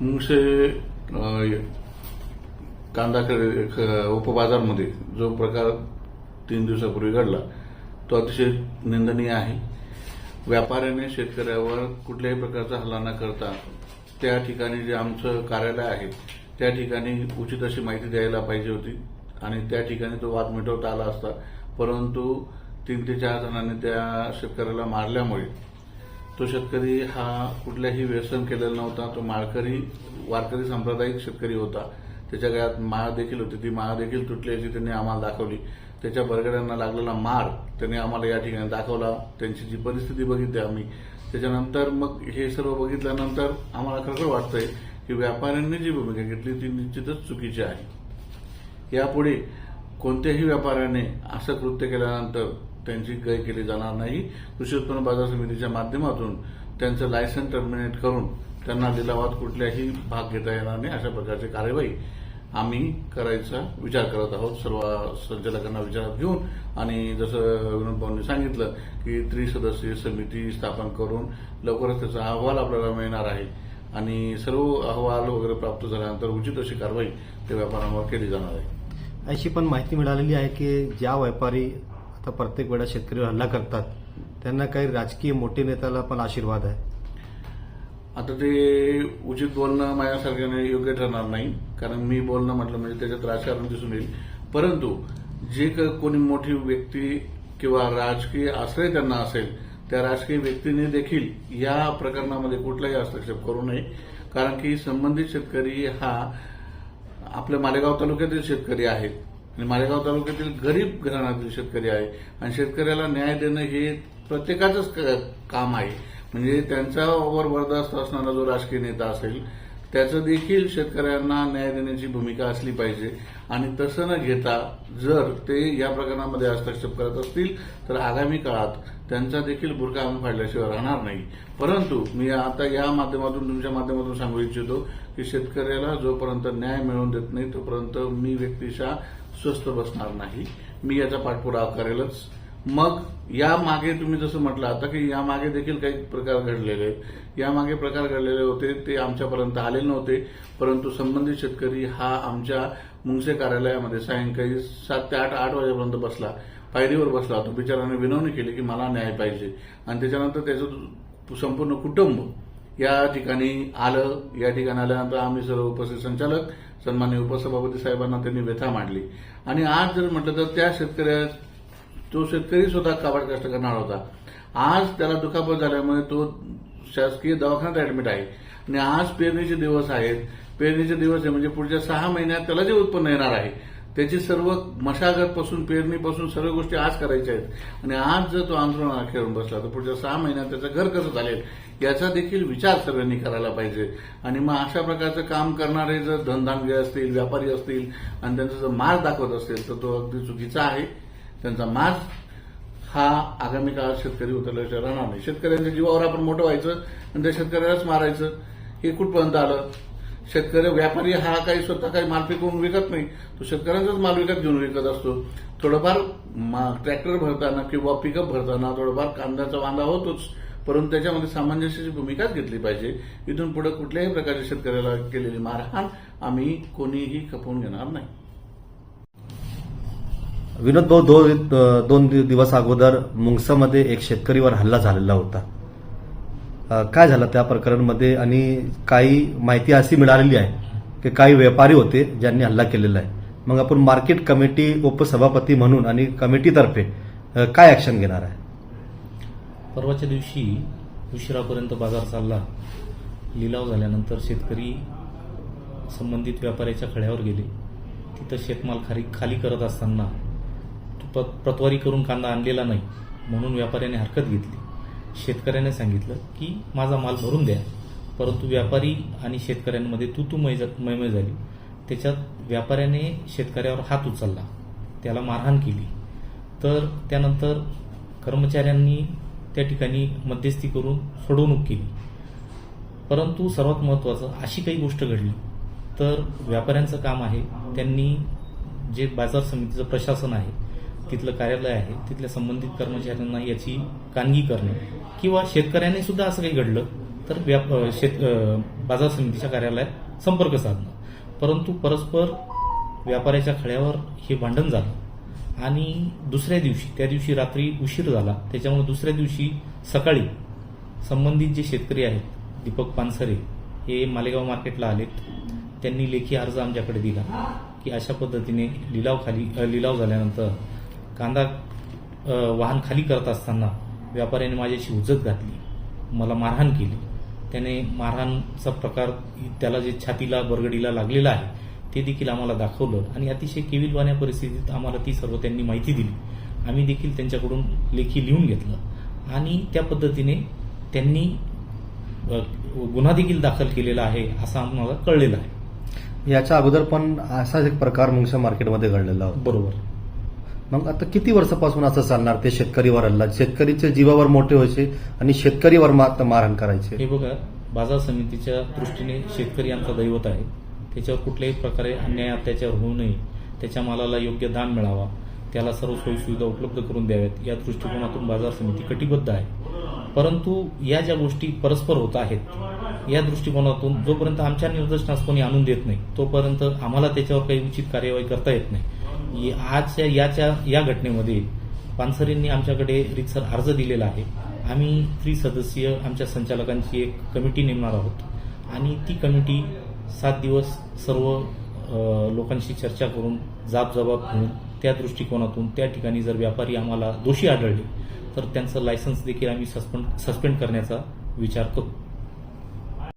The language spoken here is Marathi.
मुंगसे कांदा उपबाजारमध्ये जो प्रकार तीन दिवसापूर्वी घडला तो अतिशय निंदनीय आहे. व्यापाऱ्याने शेतकऱ्यावर कुठल्याही प्रकारचा हल्ला न करता त्या ठिकाणी जे आमचं कार्यालय आहे त्या ठिकाणी उचित अशी माहिती द्यायला पाहिजे होती आणि त्या ठिकाणी तो वाद मिटवता आला असता. परंतु तीन ते चार जणांनी त्या शेतकऱ्याला मारल्यामुळे तो शेतकरी हा कुठल्याही व्यसन केलेला नव्हता. तो माळकरी वारकरी सांप्रदायिक शेतकरी होता. त्याच्या गळ्यात माळ देखील होती. ती माळ देखील तुटल्याची त्यांनी आम्हाला दाखवली. त्याच्या बरगड्यांना लागलेला मार त्यांनी आम्हाला या ठिकाणी दाखवला. त्यांची जी परिस्थिती बघितली आम्ही. त्याच्यानंतर मग हे सर्व बघितल्यानंतर आम्हाला खरं वाटतंय की व्यापाऱ्यांनी जी भूमिका घेतली ती निश्चितच चुकीची आहे. यापुढे कोणत्याही व्यापाऱ्याने असं कृत्य केल्यानंतर त्यांची गय केली जाणार नाही. कृषी उत्पन्न बाजार समितीच्या माध्यमातून त्यांचं लायसन टर्मिनेट करून त्यांना लिलावात कुठल्याही भाग घेता येणार नाही अशा प्रकारची कार्यवाही आम्ही करायचा विचार करत आहोत. सर्व संचालकांना विचारात घेऊन आणि जसं विनोद भाऊंनी सांगितलं की त्रिसदस्यीय समिती स्थापन करून लवकरच त्याचा अहवाल आपल्याला मिळणार आहे. आणि सर्व अहवाल वगैरे प्राप्त झाल्यानंतर उचित अशी कारवाई त्या व्यापाऱ्यांवर केली जाणार आहे. अशी पण माहिती मिळालेली आहे की ज्या व्यापारी तर प्रत्येक वेळा शेतकरीवर हल्ला करतात. त्यांना काही राजकीय मोठे नेत्याला पण आशीर्वाद आहे. आता ते उचित बोलणं माझ्यासारख्याने योग्य ठरणार नाही. कारण मी बोलणं म्हटलं म्हणजे त्याच्यात राजकारण दिसून येईल. परंतु जे क- कोणी मोठी व्यक्ती किंवा राजकीय आश्रय त्यांना असेल त्या राजकीय व्यक्तीने देखील या प्रकरणामध्ये कुठलाही हस्तक्षेप करू नये. कारण की संबंधित शेतकरी हा आपल्या मालेगाव तालुक्यातील शेतकरी आहे. आणि मालेगाव तालुक्यातील गरीब घराण्यातील शेतकरी आहे. आणि शेतकऱ्याला न्याय देणं हे प्रत्येकाचंच क- काम आहे. म्हणजे त्यांच्यावर बरदास्त असणारा जो राजकीय नेता असेल त्याचं देखील शेतकऱ्यांना न्याय देण्याची भूमिका असली पाहिजे. आणि तसं न घेता जर ते या प्रकरणामध्ये हस्तक्षेप करत असतील तर आगामी काळात त्यांचा देखील बुरका आम्ही फाडल्याशिवाय राहणार नाही. परंतु मी आता या माध्यमातून तुमच्या माध्यमातून सांगू इच्छितो की शेतकऱ्याला जोपर्यंत न्याय मिळवून देत नाही तोपर्यंत मी व्यक्तिशः स्वस्थ बसणार नाही. मी याचा पाठपुरावा करेलच. मग या मागे तुम्ही जसं म्हटलं आता की यामागे देखील काही प्रकार घडलेले आहेत. यामागे प्रकार घडलेले होते ते आमच्यापर्यंत आले नव्हते. परंतु संबंधित शेतकरी हा आमच्या मुंगसे कार्यालयामध्ये सायंकाळी सात ते आठ आठ वाजेपर्यंत बसला. पायरीवर बसला. होता बिचाराने विनवणी केली की मला न्याय पाहिजे. आणि त्याच्यानंतर त्याचं संपूर्ण कुटुंब या ठिकाणी आलं या ठिकाणी आल्यानंतर आम्ही सर्व उपस्थित संचालक सन्मान्य उपसभापती साहेबांना त्यांनी व्यथा मांडली. आणि आज जर म्हटलं तर त्या शेतकऱ्या तो शेतकरी स्वतः काबाड कष्ट करणार होता. आज त्याला दुखापत झाल्यामुळे तो शासकीय दवाखान्यात ऍडमिट आहे. आणि आज पेरणीचे दिवस आहेत. पेरणीचे दिवस आहे म्हणजे पुढच्या सहा महिन्यात त्याला जे उत्पन्न येणार आहे त्याची सर्व मशागतपासून पेरणीपासून सर्व गोष्टी आज करायच्या आहेत. आणि आज जर तो आंदोलन खेळून बसला तर पुढच्या सहा महिन्यात त्याचं घर कसं चालेल? याचा देखील विचार सर्वांनी करायला पाहिजे. आणि मग अशा प्रकारचं काम करणारे जर धनधानगे असतील व्यापारी असतील आणि त्यांचा जर मार्ग दाखवत असतील तर तो अगदी चुकीचा आहे. त्यांचा मार्ग हा आगामी काळात शेतकरी उतरल्याशिवाय राहणार नाही. शेतकऱ्यांच्या जीवावर आपण मोठं व्हायचं आणि त्या शेतकऱ्यालाच मारायचं हे कुठपर्यंत आलं? शेतकरी व्यापारी हा काही स्वतः काही माल पिकवून विकत नाही. तो शेतकऱ्यांचाच माल विकत घेऊन विकत असतो. थोडंफार मा- ट्रॅक्टर भरताना किंवा पिकअप भरताना थोडंफार कांद्याचा वांदा होतोच. परंतु त्याच्यामध्ये सामंजस्याची भूमिकाच घेतली पाहिजे. इथून पुढे कुठल्याही प्रकारच्या शेतकऱ्याला केलेली मारहाण आम्ही कोणीही खपवून घेणार नाही. विनोद भाऊ दोन दोन दिवस अगोदर मुंगसामध्ये एक शेतकरीवर हल्ला झालेला होता. काय झालं त्या प्रकरणामध्ये? आणि काही माहिती अशी मिळालेली आहे की काही व्यापारी होते ज्यांनी हल्ला केलेला आहे. मग आपण मार्केट कमिटी उपसभापती म्हणून आणि कमिटीतर्फे काय ऍक्शन घेणार आहे? परवाच्या दिवशी उशिरापर्यंत बाजार चालला. लिलाव झाल्यानंतर शेतकरी संबंधित व्यापाऱ्याच्या खड्यावर गेले. तिथं शेतमाल खाली खाली करत असताना तो प्रतवारी करून कांदा आणलेला नाही म्हणून व्यापाऱ्याने हरकत घेतली. शेतकऱ्याने सांगितलं की माझा माल भरून द्या. परंतु व्यापारी आणि शेतकऱ्यांमध्ये तू तू मैमय झाली. त्याच्यात व्यापाऱ्याने शेतकऱ्यावर हात उचलला. त्याला मारहाण केली. तर त्यानंतर कर्मचाऱ्यांनी त्या ठिकाणी मध्यस्थी करून सोडवणूक केली. परंतु सर्वात महत्त्वाचं अशी काही गोष्ट घडली. तर व्यापाऱ्यांचं काम आहे त्यांनी जे बाजार समितीचं प्रशासन आहे तिथलं कार्यालय आहे तिथल्या संबंधित कर्मचाऱ्यांना याची कानगी करणे. किंवा शेतकऱ्यांनी सुद्धा असं काही घडलं तर व्याप शेत बाजार समितीच्या कार्यालयात संपर्क साधणं. परंतु परस्पर व्यापाऱ्याच्या खळ्यावर हे भांडण झालं. आणि दुसऱ्या दिवशी त्या दिवशी रात्री उशीर झाला. त्याच्यामुळे दुसऱ्या दिवशी सकाळी संबंधित जे शेतकरी आहेत दीपक पानसरे हे मालेगाव मार्केटला आलेत. त्यांनी लेखी अर्ज आमच्याकडे दिला की अशा पद्धतीने लिलाव खाली लिलाव झाल्यानंतर कांदा वाहन खाली करत असताना व्यापाऱ्याने माझ्याशी उजत घातली. मला मारहाण केली. त्याने मारहाणचा प्रकार त्याला जे छातीला बरगडीला लागलेला आहे ते देखील आम्हाला दाखवलं आणि अतिशय केविलवाण्या परिस्थितीत आम्हाला ती सर्व त्यांनी माहिती दिली. आम्ही देखील त्यांच्याकडून लेखी लिहून घेतलं आणि त्या पद्धतीने त्यांनी गुन्हा देखील दाखल केलेला आहे असं आम्हाला कळलेलं आहे. याच्या अगोदर पण असाच एक प्रकार मुंगशा मार्केटमध्ये घडलेला बरोबर. मग आता किती वर्षापासून असं चालणार ते शेतकरी वरला शेतकरीच्या जीवावर मोठे व्हायचे आणि शेतकरीवर मा- मारहाण करायचे. हे बघा बाजार समितीच्या दृष्टीने शेतकरी आमचा दैवत आहे. त्याच्यावर कुठल्याही प्रकारे अन्याय अत्याचार होऊ नये. त्याच्या मालाला योग्य दान मिळावा. त्याला सर्व सोयीसुविधा उपलब्ध करून द्याव्यात. या दृष्टिकोनातून बाजार समिती कटिबद्ध आहे. परंतु या ज्या गोष्टी परस्पर होत आहेत या दृष्टिकोनातून जोपर्यंत आमच्या निर्देशनास कोणी आणून देत नाही तोपर्यंत आम्हाला त्याच्यावर काही उचित कार्यवाही करता येत नाही. आजच्या याच्या या घटनेमध्ये पानसरेंनी आमच्याकडे रितसर अर्ज दिलेला आहे. आम्ही त्रिसदस्यीय आमच्या संचालकांची एक कमिटी नेमणार आहोत. आणि ती कमिटी सात दिवस सर्व लोकांशी चर्चा करून जाब जबाब घेऊन त्या दृष्टिकोनातून त्या ठिकाणी जर व्यापारी आम्हाला दोषी आढळले तर त्यांचं लायसन्स देखील आम्ही सस्पेंड सस्पेंड करण्याचा विचार करू.